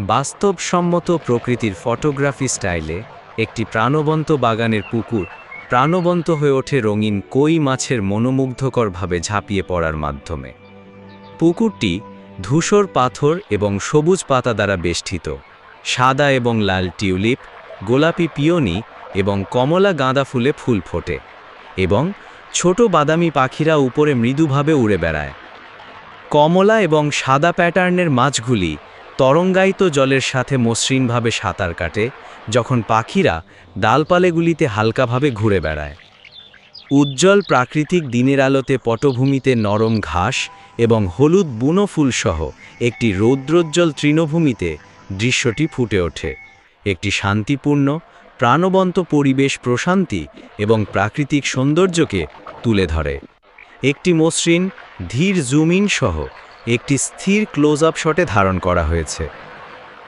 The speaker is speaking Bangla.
বাস্তবসম্মত প্রকৃতির ফটোগ্রাফি স্টাইলে একটি প্রাণবন্ত বাগানের পুকুর প্রাণবন্ত হয়ে ওঠে রঙিন কই মাছের মনোমুগ্ধকরভাবে ঝাঁপিয়ে পড়ার মাধ্যমে। পুকুরটি ধূসর পাথর এবং সবুজ পাতা দ্বারা বেষ্টিত। সাদা এবং লাল টিউলিপ, গোলাপি পিওনি এবং কমলা গাঁদা ফুলে ফুল ফোটে এবং ছোট বাদামি পাখিরা উপরে মৃদুভাবে উড়ে বেড়ায়। কমলা এবং সাদা প্যাটার্নের মাছগুলি তরঙ্গায়িত জলের সাথে মসৃণভাবে সাঁতার কাটে যখন পাখিরা ডালপালেগুলিতে হালকাভাবে ঘুরে বেড়ায়। উজ্জ্বল প্রাকৃতিক দিনের আলোতে পটভূমিতে নরম ঘাস এবং হলুদ বুনো ফুলসহ একটি রৌদ্রোজ্জ্বল তৃণভূমিতে দৃশ্যটি ফুটে ওঠে। একটি শান্তিপূর্ণ, প্রাণবন্ত পরিবেশ প্রশান্তি এবং প্রাকৃতিক সৌন্দর্যকে তুলে ধরে। একটি মসৃণ, ধীর জুম ইন সহ একটি স্থির ক্লোজ আপ শটে ধারণ করা হয়েছে।